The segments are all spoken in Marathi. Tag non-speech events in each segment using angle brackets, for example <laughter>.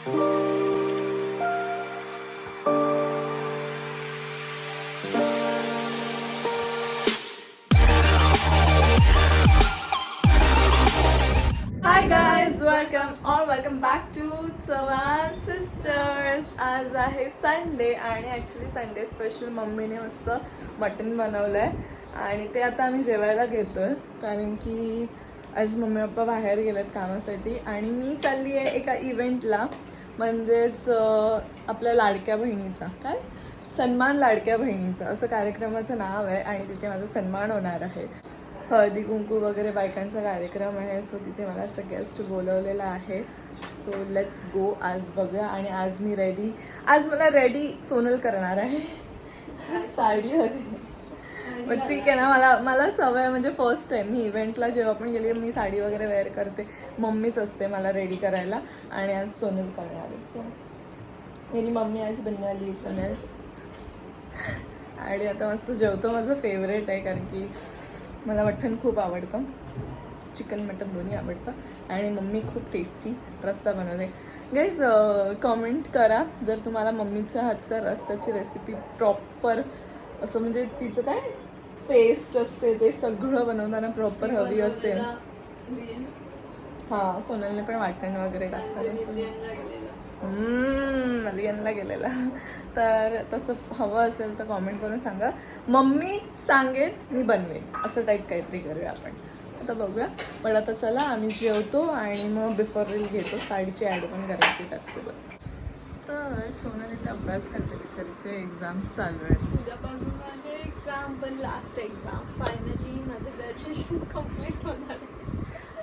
Hi guys welcome or welcome back to Chavan sisters आज आहे संडे आणि ॲक्च्युली संडे स्पेशल मम्मीने मस्त मटन बनवलं आहे आणि ते आता आम्ही जेवायला घेतो आहे कारण की आज मम्मी पप्पा बाहेर गेलेत कामासाठी. आणि मी चालली आहे एका इव्हेंटला म्हणजेच आपल्या लाडक्या बहिणीचा. काय? सन्मान लाडक्या बहिणीचा. असं कार्यक्रमाचं नाव आहे आणि तिथे माझा सन्मान होणार आहे. हळदी कुंकू वगैरे बायकांचा कार्यक्रम आहे सो तिथे मला असं गेस्ट बोलवलेला आहे. सो लेट्स गो आज बघूया आणि आज मी रेडी आज मला रेडी सोनल करणार आहे. साडी हवी <laughs> पण ठीक आहे ना मला मला सवय म्हणजे फर्स्ट टाईम मी इव्हेंटला जेव्हा पण गेली मी साडी वगैरे वेअर करते. मम्मीच असते मला रेडी करायला. आणि आज सोनल करणार आहे सो मेरी मम्मी आज बनवाली सोनल. <laughs> आणि आता मस्त जेवतो. माझं फेवरेट आहे कारण की मला मटण खूप आवडतं. चिकन मटन दोन्ही आवडतं. आणि मम्मी खूप टेस्टी रस्सा बनवते. गाईज कमेंट करा जर तुम्हाला मम्मीच्या हातच्या रस्साची रेसिपी प्रॉपर असं म्हणजे तिचं काय पेस्ट असते ते सगळं बनवताना प्रॉपर हवी असेल. हां सोनलने पण वाटण वगैरे टाकतात गेलेला. तर तसं हवं असेल तर कॉमेंट करून सांगा. मम्मी सांगेल मी बनवेन. असं टाईप काहीतरी करूया आपण. आता बघूया. पण आता चला आम्ही जेवतो आणि मग बिफोर रील घेतो. साडीची ॲड पण करायची त्याचसोबत. तर सोनल इथे अभ्यास करते बिचारीचे एक्झाम्स चालू आहेत उद्यापासून माझे एक्झाम पण लास्ट एक्झाम फायनली माझं ग्रॅज्युएशन कंप्लीट होणार.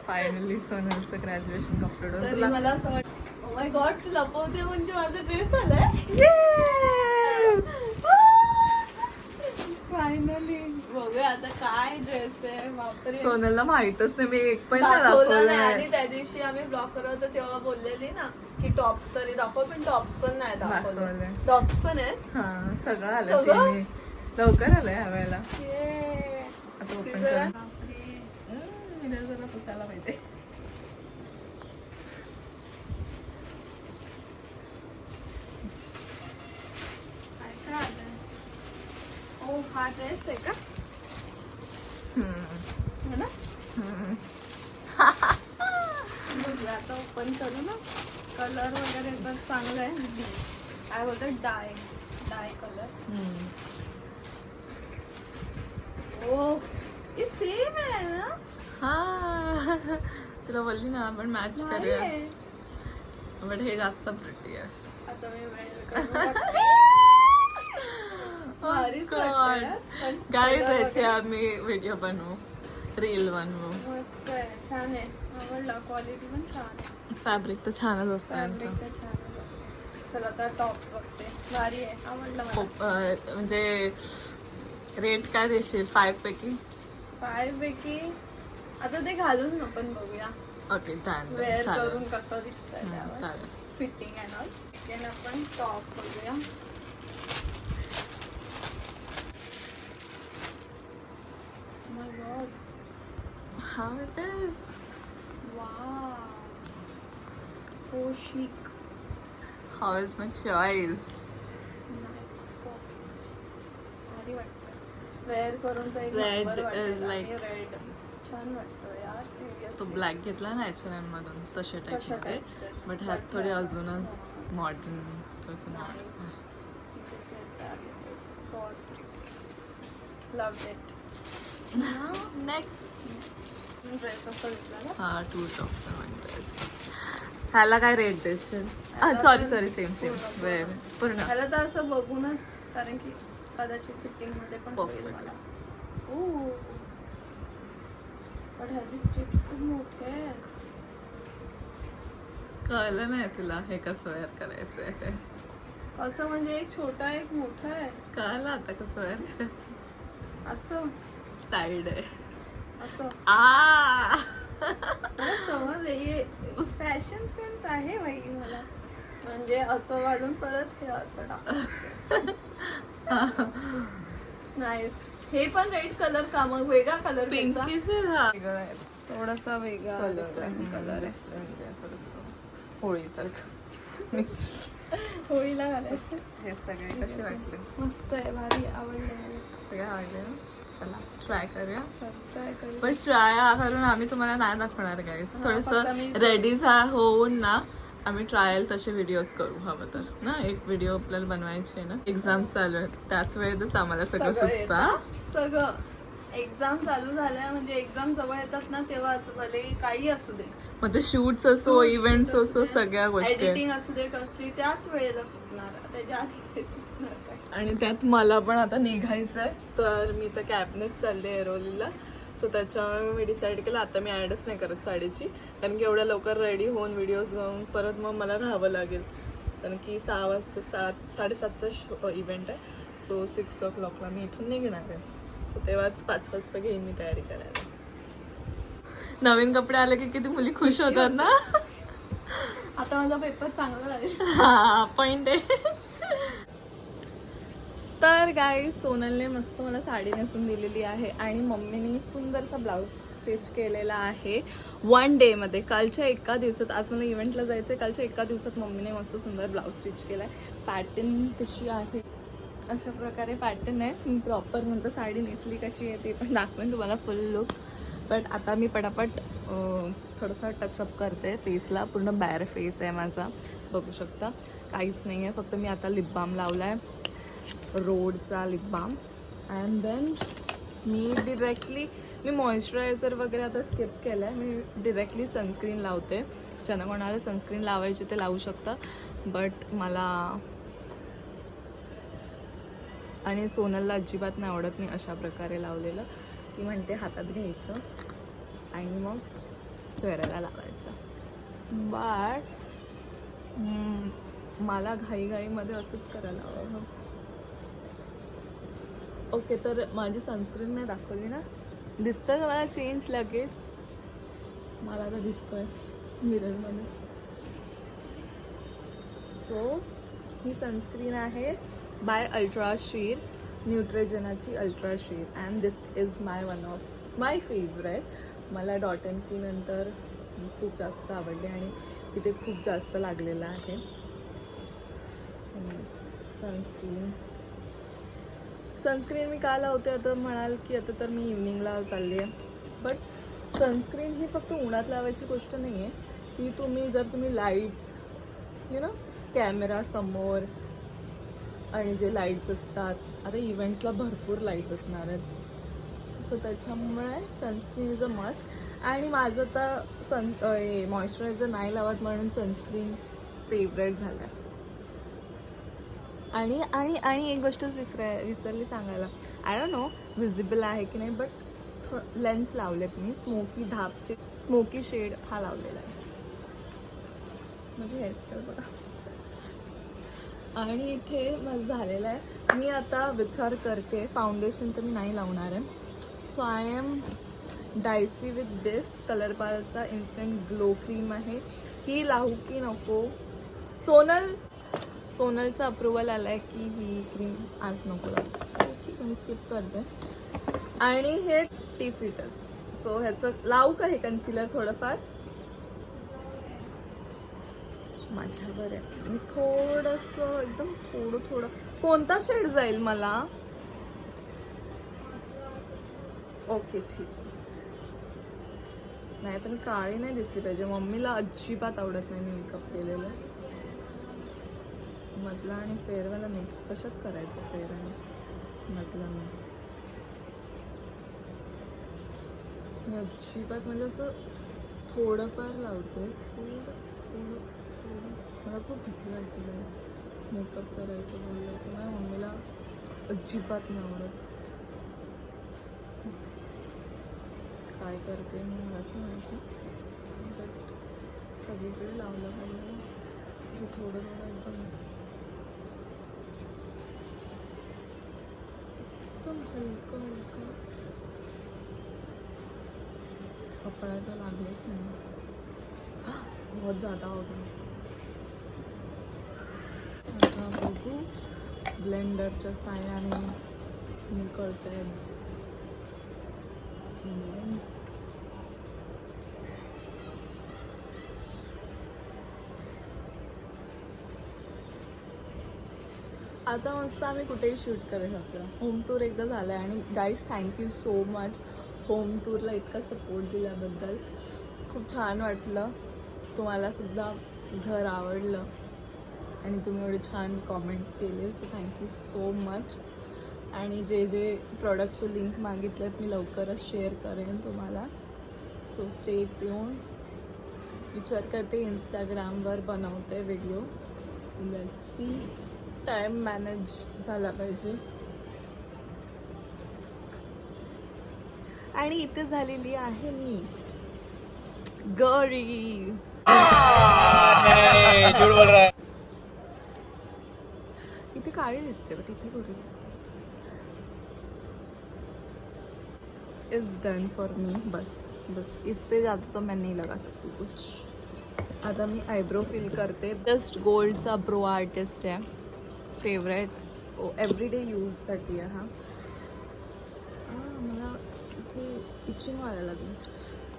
फायनली सोनलचं ग्रॅज्युएशन कंप्लीट होतं तरी तुला मला असं वाटतं माय गॉड तू लपवते म्हणजे माझा ड्रेस आलाय Yes! <laughs> फायनली बघूया आता काय ड्रेस आहे. बापरे. सोनलला माहितच नाही मी एक पण नाही दाखवलं दाखवलं नाही. नाही. आणि त्या दिवशी आम्ही ब्लॉक करत होतो तेव्हा बोललेली ना की टॉप्स तरी दाखव पण टॉप्स पण नाही दाखवले. दाखवले. टॉप्स पण आहेत. हा सगळं आलं सगळं? तिने. लवकर आलं ह्या वेळेला. ये. आता ती ओपन जरा- कर. मी जरा पुसायला पाहिजे. काय काय आलंय? ओ हा ड्रेस आहे का. है ना आता ओपन करू ना. कलर वगैरे चांगला आहे. काय बोलतात? डाय डाय कलर. ओ हे सेम आहे ना? हा. तुला बोलली ना आपण मॅच करूया. बट हे जास्त प्रिटी आहे. आता मी गाईज color याचे आम्ही व्हिडिओ बनवू. रील बनवू मस्त आहे छान आहे आवडला क्वालिटी पण छान आहे. फॅब्रिक तर छानच असतं फॅब्रिक यांचं तर छानच असते. चला आता टॉप्स बघते. भारी आहे. आवडला मला. खूप म्हणजे रेट काय देशील? फाईव्ह पैकी? फाईव्ह पैकी? आता ते घालून आपण बघूया. ओके डन वेअर चालेल. करून कसं दिसतंय चालेल. फिटिंग अँड ऑल देन आपण टॉप बघूया. How it is? Wow. So chic. How is my choice? Nice. Perfect. भारी वाटतं. वेअर करून तर एक Red नंबर is वाटेल like- आणि रेड छान वाटतं यार सिरियस तो ब्लॅक घेतला ना एच एन एम मधून तशा तशा टाईपमध्ये typeचं आहे. बट ह्यात थोडी अजूनच मॉडर्न थोडंसं modern This is uh, this is for loved it. Next dress असं घेतला ना हा टू टॉप्स वन ड्रेस ह्याला काय रेट देशील? सॉरी सॉरी सेम सेम वेळ पूर्ण. त्याला तर असं बघूनच कारण की कदाचित फिटिंगमध्ये पण ओ पण ह्याची स्ट्रिप्स खूप मोठे कळलं नाही तुला हे कसं वेअर करायचंय ते. असं म्हणजे एक छोटा एक मोठा आहे. कळलं आता कसं वेअर करायचं. असं. साईड आहे. आ. समज फॅशन सेन्स आहे बाई मला. म्हणजे असं घालून परत हे असं टाकायचं. नाही हे पण रेड कलर का मग? वेगळा कलर पिंकिश हा वेगळं आहे. थोडासा वेगळा कलर कलर आहे. थोडस होळीसारखं. मिक्स होळीला घालायचं? हे सगळे कसे वाटले? मस्त आहे. भारी. आवडलं सगळे आवडले ना? चला ट्राय करूया. ट्राय करू पण ट्राय करून आम्ही तुम्हाला नाही दाखवणार काय थोडस रेडी होऊन ना आम्ही ट्रायल तसे व्हिडिओज करू. हवं तर ना एक व्हिडिओ आपल्याला बनवायचे आहे ना. एक्झाम चालू आहेत. त्याच वेळेतच आम्हाला सगळं सुचतं. सगळं. एक्झाम चालू झाल्या म्हणजे एक्झाम जवळ येतात ना तेव्हाच भले काही असू दे. मग ते शूट्स असो इव्हेंट्स असो सगळ्या गोष्टी असू दे कसली त्याच वेळेला सुचणार. त्याच्या आधी आणि त्यात मला पण आता निघायचं आहे. तर मी तर कॅबनेच चालले एरोलीला. सो त्याच्यामुळे मी डिसाईड केलं आता मी ॲडच नाही करत साडीची. कारण की एवढ्या लवकर रेडी होऊन व्हिडिओज घेऊन परत मग मला राहावं लागेल. कारण की सहा वाजता सात साडेसातचा इव्हेंट आहे. सो सिक्स ओ क्लॉकला मी इथून निघणार आहे. सो तेव्हाच पाच वाजता घेईन मी तयारी करायला. नवीन कपडे आले की किती मुली खुश होतात ना? आता माझा पेपर चांगला झाला हा पॉइंट आहे. तर गाय सोनलने मस्त मला साडी नेसून दिलेली आहे आणि मम्मीने सुंदरसा ब्लाऊज स्टिच केलेला आहे वन डेमध्ये कालच्या एका दिवसात आज मला इव्हेंटला जायचं आहे कालच्या एका दिवसात मम्मीने मस्त सुंदर ब्लाऊज स्टिच केला आहे पॅटर्न कशी आहे? अशा प्रकारे पॅटर्न आहे. प्रॉपर नंतर साडी नेसली कशी आहे ते पण दाखवेन तुम्हाला फुल लुक बट आता मी पटापट थोडंसं टचअप करते फेसला पूर्ण बॅर फेस आहे माझा. बघू शकता. काहीच नाही आहे फक्त मी आता लिप बाम लावला आहे रोडचा लिप बाम अँड देन मी डिरेक्टली मी मॉइश्चरायझर वगैरे आता स्किप केलं आहे मी डिरेक्टली सनस्क्रीन लावते. ज्यांना कोणाला सनस्क्रीन लावायची ते लावू शकतात बट मला आणि सोनलला अजिबात नाही आवडत मी अशा प्रकारे लावलेलं. ती म्हणते हातात घ्यायचं आणि मग चेहऱ्याला लावायचं. बट मला घाईघाईमध्ये असंच करायला हवं. ओके तर माझी सनस्क्रीन नाही दाखवली ना. दिसतं का मला चेंज लगेच? मला तर दिसतोय मिररमध्ये सो ही सनस्क्रीन आहे by ultra sheer न्यूट्रेजनाची ultra sheer and this is my one of my favourite मला डॉट एन की नंतर खूप जास्त आवडली आणि इथे खूप जास्त लागलेलं आहे. सनस्क्रीन सनस्क्रीन मी का लावते आता म्हणाल की आता तर मी इव्हनिंगला चालली आहे बट सनस्क्रीन ही फक्त उन्हात लावायची गोष्ट नाही आहे ही तुम्ही जर तुम्ही लाईट्स यु नो कॅमेरा समोर आणि जे लाईट्स असतात आता इव्हेंट्सला भरपूर लाईट्स असणार आहेत. सो त्याच्यामुळे सनस्क्रीन इज अ मस्ट आणि माझं तर सन हे मॉइश्चरायझर नाही लावत म्हणून सनस्क्रीन फेवरेट झालं आहे आणि आणि आणि एक गोष्टच विसराय विसरली सांगायला. आय डोंट नो विजिबल आहे की नाही बट थो लेन्स लावलेत मी. स्मोकी धापचे स्मोकी शेड हा लावलेला आहे. माझी हेअरस्टाईल बघा. आणि इथे माझं झालेलं आहे. मी आता विचार करते. फाउंडेशन तर मी नाही लावणार आहे. So I am dicey with this colour पालचा instant glow cream आहे. ही लावू की नको? सोनल सोनलचा अप्रुव्हल आला आहे की ही क्रीम आज नको लागतो ठीक आहे मी स्किप करते. आणि हे टी फिटच सो ह्याचं लावू का हे कन्सिलर थोडंफार? माझ्यावर आहे मी थोडंसं एकदम थोडं थोडं. कोणता शेड जाईल मला? ओके ठीक. नाही तर काळी नाही दिसली पाहिजे. मम्मीला अजिबात आवडत नाही मी मेकअप केलेलं. मधला आणि फेअरवाला मिक्स कशात करायचं फेअर आणि मधला मिक्स मी अजिबात म्हणजे असं थोडंफार लावते. थोडं थोडं थोडं. मला खूप भीती वाटते मेकअप करायचं बोललं तर माझ्या मम्मीला अजिबात नाही आवडत. काय करते मी मलाच माहिती. बट सगळीकडे लावलं पाहिजे. असं थोडं थोडं एकदम एकदम हलकं हलकं. कपड़ा तो लागलेच नाही. <gasps> बहुत ज़्यादा हो गया. आता बघू ब्लेंडरच्या साह्याने मी करते. आता मस्त आम्ही कुठेही शूट करू शकतो. होम टूर एकदा झालं आहे आणि guys thank you so much home टूरला इतका सपोर्ट दिल्याबद्दल. खूप छान वाटलं. तुम्हाला सुद्धा घर आवडलं. आणि तुम्ही एवढे छान कॉमेंट्स केले. सो थँक्यू सो मच आणि जे जे प्रॉडक्टचे लिंक मागितलेत मी लवकरच शेअर करेन तुम्हाला. सो स्टेप येऊन विचार करते इंस्टाग्रामवर बनवते video let see time manage झाला पाहिजे. आणि इथे झालेली आहे मी. गरी. इथे काळी दिसते बट इथे गोरी दिसते. इज डन फॉर मी बस बस. इससे ज़्यादा तो मैं नहीं लगा सकती कुछ. आता मी आयब्रो फिल करते. जस्ट गोल्डचा ब्रो आर्टिस्ट आहे. फेवरेट एव्हरी डे यूजसाठी आहे हा. मला इथे इचिंग व्हायला लागली.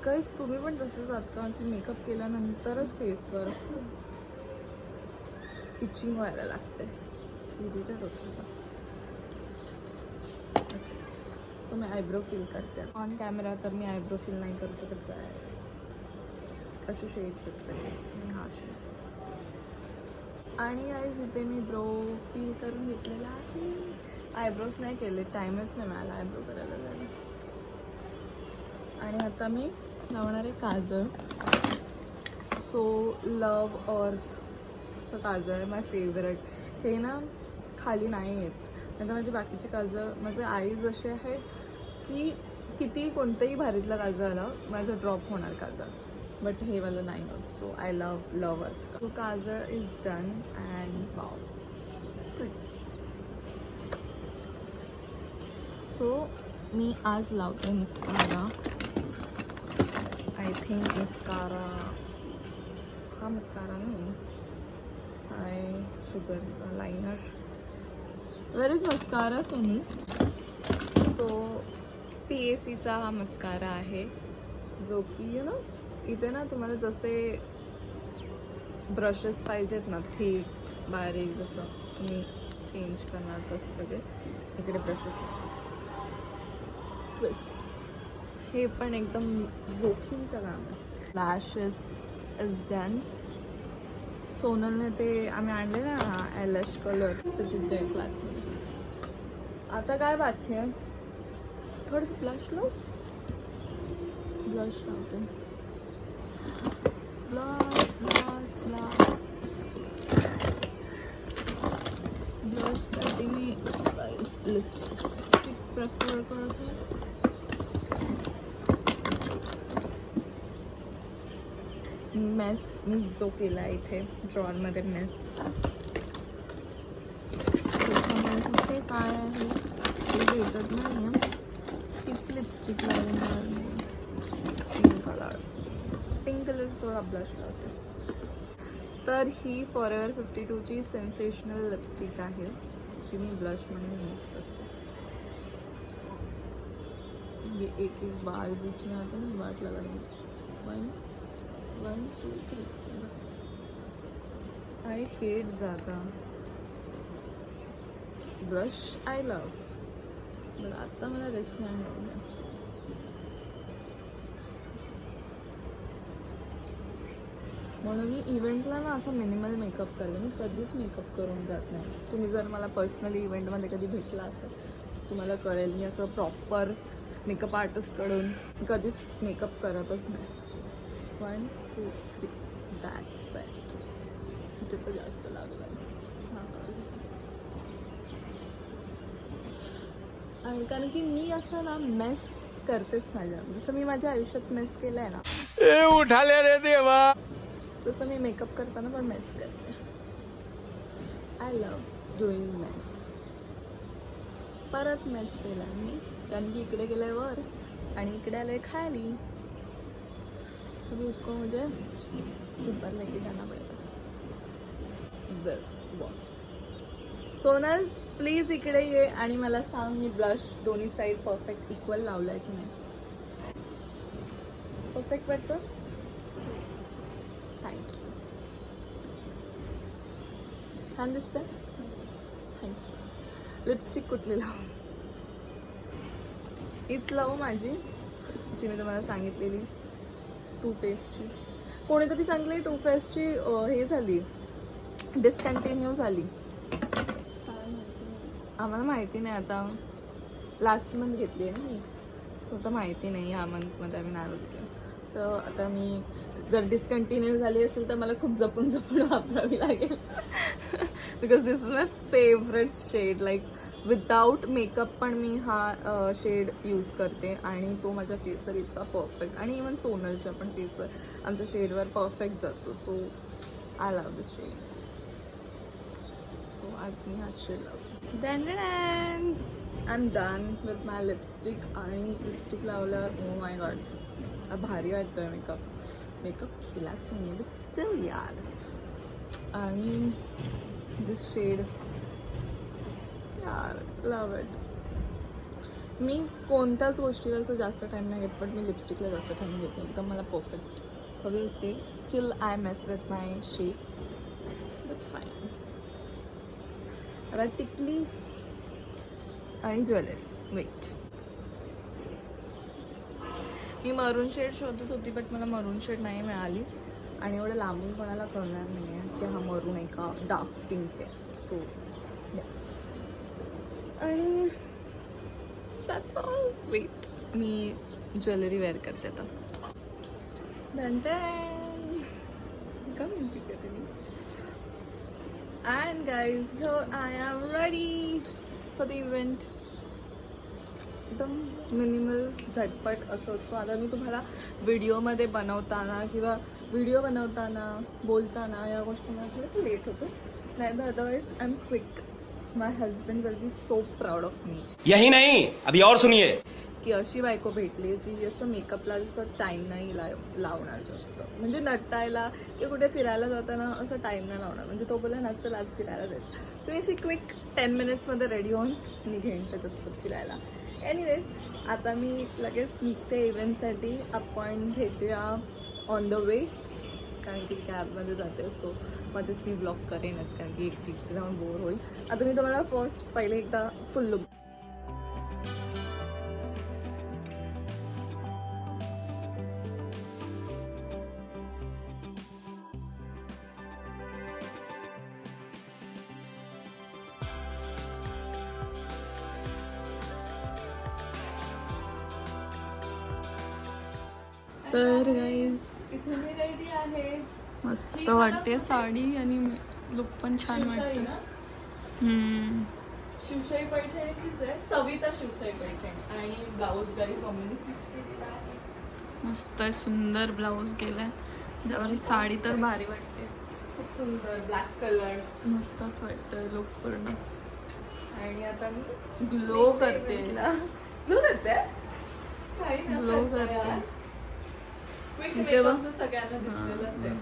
काहीच तुम्ही पण तसंच आहात का की मेकअप केल्यानंतरच फेसवर इचिंग व्हायला लागते इरिटेट होतं सो मी आयब्रो फिल करते. ऑन कॅमेरा तर मी आयब्रो फिल नाही करू शकत काय असे शेड्स आहेत सगळे. सो मी हा शेड्स आणि आईज इथे मी ब्रो फील करून घेतलेला आहे. आयब्रोज नाही केले टाईमच नाही मिळाला आयब्रो करायला जायला. आणि आता मी लावणार आहे काजळ. सो लव अर्थचं काजळ आहे माय फेवरेट हे ना खाली नाही येत. नंतर माझे बाकीचे काजळ माझे आई जसे आहेत की किती कोणतंही भारीतलं काजळ आलं माझं ड्रॉप होणार काजळ. बट हे वाला नाही होत. So I love love earth so kajal is done and wow so मी आज लावते मस्कारा आय थिंक मस्कारा हा मस्कारा नाही. हाय शुगरचा liner where is mascara Soni so P A सीचा हा मस्कारा आहे. जो की यु नो इथे ना तुम्हाला जसे ब्रशेस पाहिजेत ना थीक बारीक जसं तुम्ही चेंज करणार तसं सगळे इकडे ब्रशेस होतात. ट्विस्ट हे पण एकदम जोखीमचं काम आहे. लॅशेस इज डन सोनलने ते आम्ही आणले ना ॲलश कलर तर तिथे क्लासमध्ये आता काय बाकी आहे? थोडंसं ब्लश लाव? ब्लश लावते. ब्लश ब्लश ब्लश ब्लशसाठी मी लिपस्टिक प्रेफर करते. मेस मी जो केला आहे इथे ड्रॉवरमध्ये मेस त्याच्यामुळे कुठे काय आहे ते भेटत नाही आहे तीच लिपस्टिक लावून पिंक कलर पिंक कलरचा थोडा ब्लश लावते तर ही फॉर एवर फिफ्टी टूची सेन्सेशनल लिपस्टिक आहे, जी मी ब्लश म्हणून यूज़ करते. ये एक एक बाल बीच में आते ना बाट लगाने वन वन टू थ्री बस। आय हेट ज़्यादा ब्रश आय लव बट आता मला रिस्क नाही मिळालं म्हणून मी इव्हेंटला ना असं मिनिमल मेकअप करते मी कधीच मेकअप करून जात नाही. तुम्ही जर मला पर्सनली इव्हेंटमध्ये कधी भेटला असेल तुम्हाला कळेल मी असं प्रॉपर मेकअप आर्टिस्टकडून कधीच मेकअप करतच नाही. One two three that's set इथे तर जास्त लागलं. आणि कारण की मी असं ना मेस करतेच माझ्या जसं मी माझ्या आयुष्यात मेस केलं आहे ना. ए रे देवा. तसं मी मेकअप करताना पण मेस करते. आय लव डुईंग मेस परत मेस केला मी. कारण की इकडे गेलंय वर आणि इकडे आलंय खाली. अभी उसको मुझे ऊपर लेके जाना पडेल दस बॉक्स सोनल प्लीज इकडे ये आणि मला सांग मी ब्लश दोन्ही साईड परफेक्ट इक्वल लावलाय की नाही. परफेक्ट वाटतं? छान दिसतंय. थँक्यू लिपस्टिक कुठली लावू? हीच लावू माझी जी मी तुम्हाला सांगितलेली. टू फेसची कोणीतरी सांगले टू फेसची हे झाली. डिस्कंटिन्यू झाली. आम्हाला माहिती नाही आता. लास्ट मंथ घेतली आहे ना मी. सो आता माहिती नाही ह्या मंथमध्ये आम्ही नाही बघितलं सो आता मी जर डिस्कंटिन्यू झाली असेल तर मला खूप जपून जपून वापरावी लागेल. Because this is my favourite shade like without makeup पण मी हा शेड यूज करते आणि तो माझ्या फेसवर इतका परफेक्ट आणि इवन सोनलच्या पण फेसवर आमच्या शेडवर परफेक्ट जातो. So I love this shade so आज मी हा शेड लावतो. Then I am done with my lipstick आणि लिपस्टिक लावल्यावर ओ माय गॉड भारी वाटतोय मेकअप मेकअप केलाच नाही आहे बट स्टिल यार आणि दिस शेड यार लव इट मी कोणत्याच गोष्टीला असं जास्त टाईम नाही घेत पण मी लिपस्टिकला जास्त टाईम घेते. एकदम मला परफेक्ट हवी असते still I mess with my shape but fine आता टिकली आणि ज्वेलरी वेट मी मरून शेड शोधत होती बट मला मरून शेड नाही मिळाली. आणि एवढं लांबून कोणाला कळणार नाही आहे की हा मरून आहे का? डार्क पिंक आहे. सो आणि that's वेट मी ज्वेलरी वेअर करते आता. Dun, dun. का म्युझिक येते मी and guys here I am ready for the event एकदम मिनिमल झटपट असं असतो. आता मी तुम्हाला व्हिडिओमध्ये बनवताना किंवा व्हिडिओ बनवताना बोलताना या गोष्टींना थोडंसं लेट होतं. नाही तर otherwise I am quick my husband will be so proud of me यही नहीं अभी और सुनिए। की अशी बायको भेटली जी असं मेकअपला जास्त टाईम नाही लाव लावणार जास्त. म्हणजे नटायला किंवा कुठे फिरायला जाताना असं टाईम नाही लावणार. म्हणजे तो बोला ना चल आज फिरायला जायचं. सो अशी क्विक टेन मिनिट्समध्ये रेडी होऊन निघेन त्याच्यासोबत फिरायला. एनिवेज आता मी लगेच निघते इव्हेंटसाठी आपण भेटूया ऑन द वे कारण की कॅबमध्ये जाते सो मध्येच मी ब्लॉक करेनच. कारण की एक राहून बोर होईल. आता मी तुम्हाला फर्स्ट पहिले एकदा फुल लुक तर गाईज मस्त वाटते साडी आणि लुक पण छान वाटते. शिवशाही पैठणीचीच आहे. सविता शिवशाही पैठण. आणि ब्लाऊज गाईज मम्मीने स्टिच केलेला आहे. मस्त आहे सुंदर ब्लाऊज केलाय त्यावर साडी तर भारी वाटते. खूप सुंदर ब्लॅक कलर मस्तच वाटतं लुक पूर्ण. आणि आता मी ग्लो करते. ग्लो करते? Glow करते. तर सगळ्यांना दिसलेलंच आहे.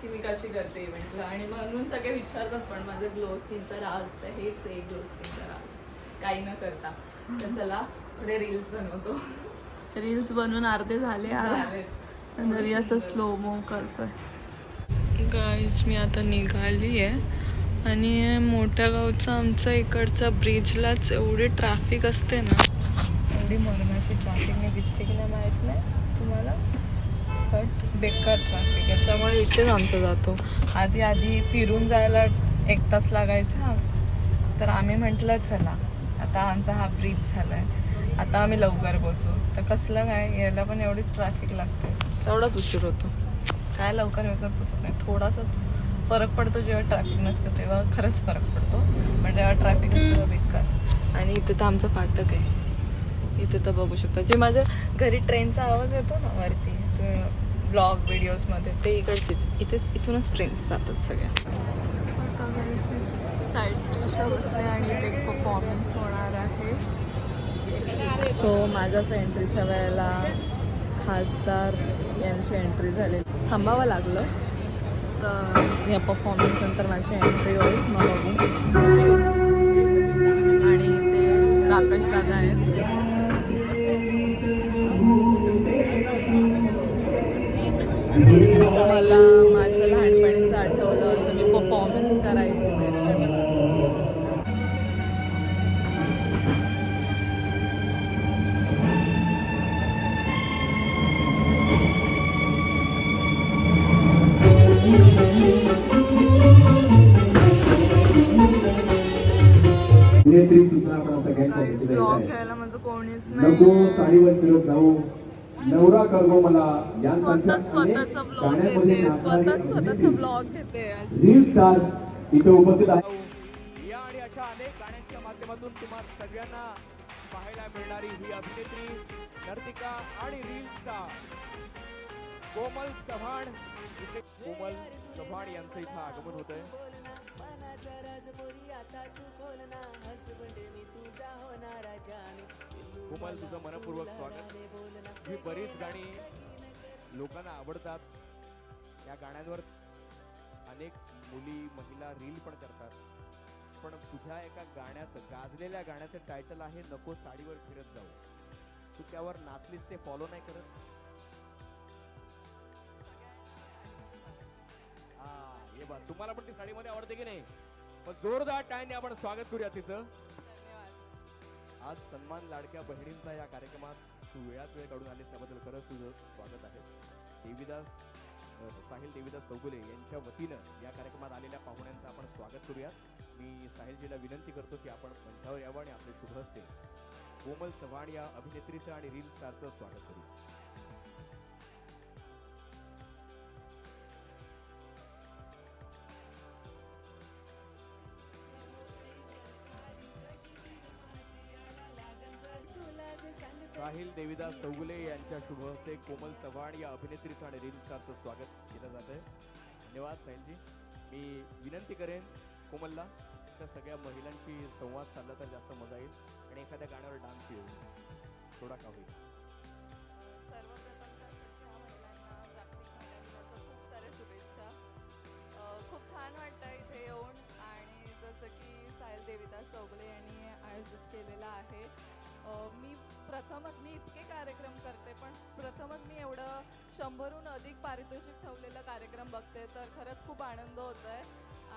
की मी कशी करते इव्हेंटला आणि म्हणून सगळे विचारतात पण माझं ग्लो स्किनचा राज तर हेच आहे ग्लो स्किनचा राज. काही न करता. तर चला थोडे रील्स बनवतो. रील्स बनवून अर्धे झाले. घरी असं स्लो मो करतोय. गाईज मी आता निघाली आहे. आणि मोठ्या गावचा आमचा इकडचा ब्रिजलाच एवढी ट्रॅफिक असते ना. एवढी मरणाची ट्रॅफिक मी दिसते की नाही माहीत नाही तुम्हाला? बट बेकार ट्रॅफिक याच्यामुळे इथेच आमचा जातो. आधी आधी फिरून जायला एक तास लागायचा. तर आम्ही म्हटलं चला आता आमचा हा ब्रिज झाला आहे आता आम्ही लवकर पोचू तर कसलं काय यायला पण एवढी ट्रॅफिक लागते. तेवढाच उशीर होतो. काय लवकर लवकर पोचत नाही. थोडासाच फरक पडतो जेव्हा ट्रॅफिक नसतं तेव्हा खरंच फरक पडतो. पण जेव्हा ट्रॅफिक असतं तेव्हा बेकार. आणि इथे तर आमचं फाटक आहे. इथे तर बघू शकता. जे माझ्या घरी ट्रेनचा आवाज येतो ना वरती ब्लॉग व्हिडिओजमध्ये ते इकडचीच. इथेच इथूनच ट्रेन्स जातात सगळ्या. साईड स्टेजला बसले आणि इथे परफॉर्मन्स होणार आहे. सो माझ्याच एंट्रीच्या वेळेला खासदार यांची एंट्री झाली. थांबावं लागलं तर या परफॉर्मन्स नंतर माझी एंट्री होईल मग बघू. आणि ते राकेश दादा आहेत. मला माझ्या लहानपणीचं आठवलं असं मी परफॉर्मन्स करायचे माझं कोणीच नाही. नवरा करतो मला स्वतःच स्वतःचा ब्लॉग घेते स्वतःच स्वतःचा ब्लॉग घेते आज. रील स्टार इथे उपस्थित आहे या आणि अशा अनेक गाण्यांच्या माध्यमातून तुम्हा सगळ्यांना पाहायला मिळणारी ही अभिनेत्री नर्तिका आणि रील स्टार कोमल चव्हाण. इथे कोमल चव्हाण यांचं इथं आगमन होत आहे कोमल तुझं मनपूर्वक स्वागत. ही बरीच गाणी लोकांना आवडतात. या गाण्यांवर अनेक मुली महिला रील पण करतात. पण तुझ्या एका गाण्याचं गाजलेल्या गाण्याचं टायटल आहे नको साडीवर फिरत जाऊ. तू त्यावर नाचलीस ते फॉलो नाही करत? हा हे बा तुम्हाला पण ती साडीमध्ये आवडते की नाही? मग जोरदार टाळ्याने आपण स्वागत करूया तिचं. आज सन्मान लाडक्या बहिणींचा या कार्यक्रमात तू वेळात वेळ काढून आलीस त्याबद्दल खरंच तुझं स्वागत आहे. देवीदास साहिल देवीदास चौगुले यांच्या वतीनं या कार्यक्रमात आलेल्या पाहुण्यांचं आपण स्वागत करूयात मी साहिलजीला विनंती करतो की आपण मंचावर यावं आणि आपले शुभ असते कोमल चव्हाण या अभिनेत्रीचं आणि रील स्टारचं स्वागत करू राहील देवीदास चौगुले यांच्या शुभ हस्ते कोमल चव्हाण या अभिनेत्रीचं आणि रील स्टारचं स्वागत केलं जात आहे. धन्यवाद साहिलजी मी विनंती करेन कोमलला त्या सगळ्या महिलांशी संवाद साधला तर जास्त मजा येईल आणि एखाद्या गाण्यावर डान्स येऊ थोडा का होईल? प्रथमच मी इतके कार्यक्रम करते पण प्रथमच मी एवढं शंभरहून अधिक पारितोषिक ठेवलेलं कार्यक्रम बघते तर खरंच खूप आनंद होत आहे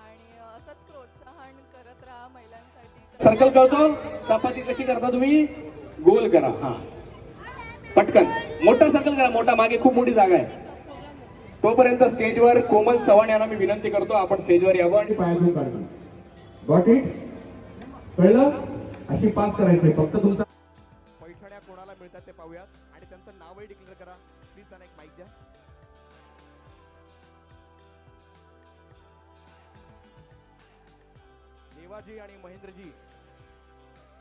आणि असंच प्रोत्साहन करत राहा महिलांसाठी. सर्कल कळतो चपाती कशी करता तुम्ही? गोल करा हा. पटकन. मोठा सर्कल करा मोठा. मागे खूप मोठी जागा आहे. तोपर्यंत स्टेजवर कोमल चव्हाण यांना मी विनंती करतो आपण स्टेजवर यावं आणि पायातून काढतो गॉट इट कळलं? अशी पास करायची फक्त तुमचा मिळतात ते पाहूयात आणि त्यांचं नावही डिक्लेअर करा. प्लीज त्यांना एक माईक द्या. देवाजी आणि महेंद्रजी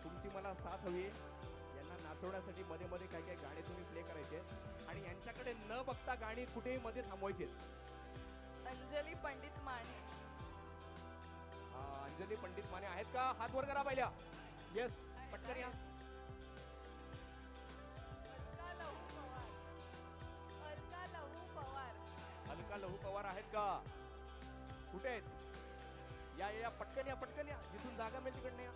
तुमची मला साथ हवी. यांना नाचवण्यासाठी मध्ये मध्ये काही काही गाणे तुम्ही प्ले करायचे आणि यांच्याकडे न बघता गाणी कुठेही मध्ये थांबवायचे अंजली पंडित माने. अंजली पंडित माने आहेत का? हात वर करा पहिल्या. येस पटकन या. पवार लहू पवार आहेत का? कुठे आहेत? या या पटकन या पटकन या. जिथून जागा मिळेल तिकडनं या.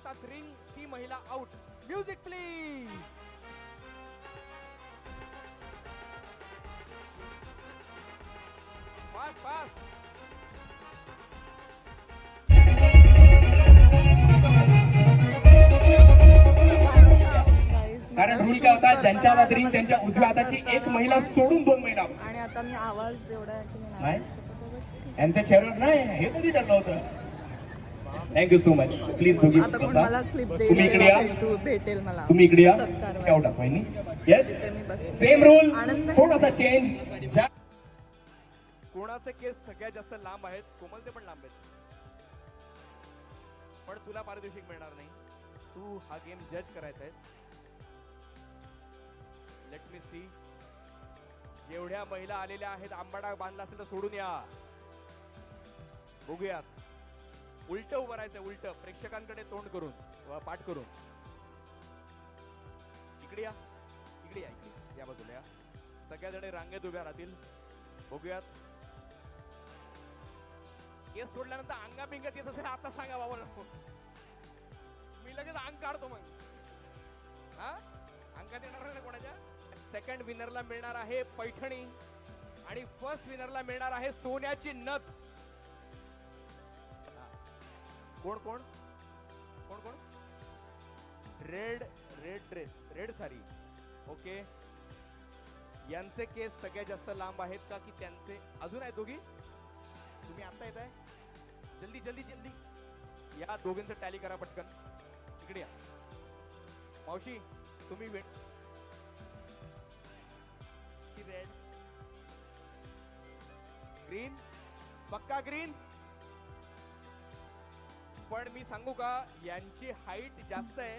आताच रिंग ती महिला out music please fast fast कारण रूल काय होता? ज्यांच्या हातात रिंग त्यांच्या उजव्या हाताची एक महिला सोडून दोन महिला आणि आता मी आवाज एवढा नाही? यांच्या चेहऱ्यावर नाही हे कधी ठरलं होतं? Thank you so much please clip तुम्ही इकडे या भेटेल मला. तुम्ही इकडे या उठा वहिनी येस. सेम रूल थोडासा चेंज ज्या कोणाचे केस सगळ्यात जास्त लांब आहेत? कोमलचे पण लांब आहेत. पण तुला पारितोषिक मिळणार नाही. तू हा गेम जज करायचा आहेस. लेट मी सी जेवढ्या महिला आलेल्या आहेत आंबाडा बांधला असेल तर सोडून या. बघूयात. उलट उभं राहायचं उलट. प्रेक्षकांकडे तोंड करून पाठ करून. इकडे या. इकडे या इकडे. या बाजूला या. सगळ्या जणी रांगेत उभ्या राहतील. बघूयात. केस सोडल्यानंतर अंगा बिंगात येत असेल आता सांगा बाबा. मी लगेच अंग काढतो मग. हा? अंगात येणार नाही ना कोणाच्या? सेकंड विनरला मिळणार आहे पैठणी आणि फर्स्ट विनरला मिळणार आहे सोन्याची नथ. कोण कोण? कोण कोण? Red red dress red sari. Okay. यांचे केस सगळ्यात जास्त लांब आहेत का की त्यांचे? अजून आहेत दोघी? तुम्ही आता येत आहे जल्दी जल्दी जल्दी. या दोघींचं टॅली करा पटकन. इकडे या. मावशी तुम्ही वेट ग्रीन पक्का ग्रीन पण मी सांगू का यांची हाईट जास्त आहे.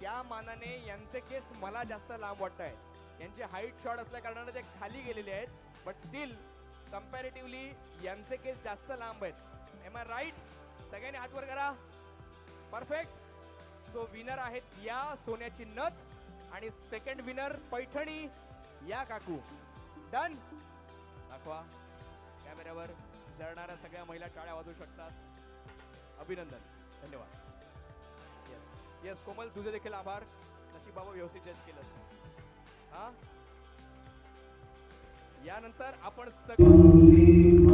त्या मानाने यांचे केस मला जास्त लांब वाटत आहे यांची हाईट शॉर्ट असल्या कारणाने ते खाली गेलेले आहेत. बट स्टील कम्पॅरेटिव्हली यांचे केस जास्त लांब आहेत. एम आय राईट सगळ्यांनी हातवर करा. परफेक्ट सो विनर आहेत या सोन्याची नथ आणि सेकंड विनर पैठणी या काकू. डन दाखवा. कॅमेऱ्यावर जळणाऱ्या सगळ्या महिला टाळ्या वाजवू शकतात. अभिनंदन. धन्यवाद. येस येस कोमल तुझे देखील आभार. नशी बाबा व्यवस्थित जज केलंस हा? यानंतर आपण सगळं